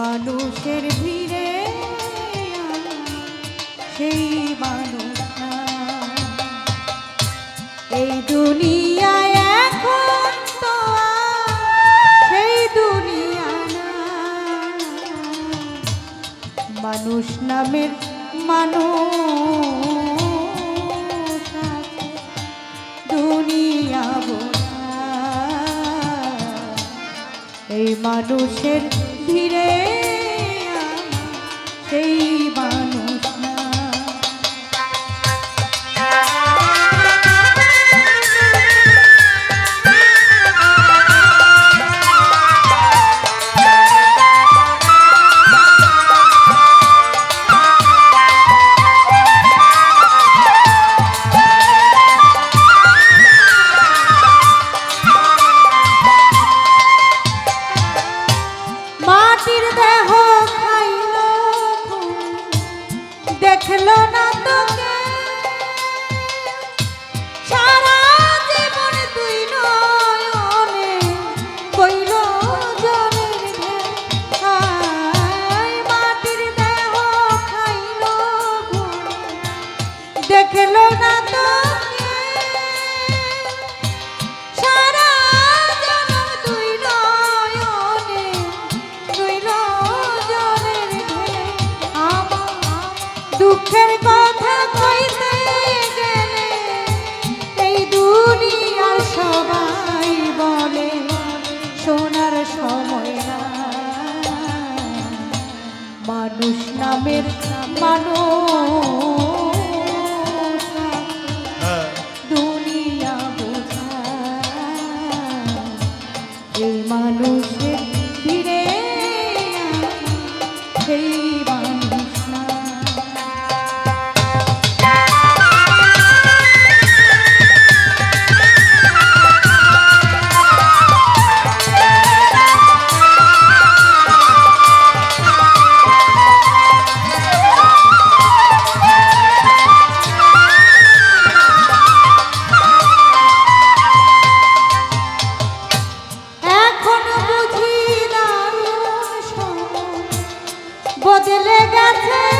মানুষের ভিড়ে সেই মানুষ এই দুনিয়ায় এখন তো সেই দুনিয়া না মানুষ নামের মানুষ দুনিয়া বোঝা। এই মানুষের ধীরে সেই বা না তো এই দুনিয়ার সবাই বলে সোনার সময় না মানুষ নামের মানুষ হ্যাঁ। মানুষের ধীরে সেই Let's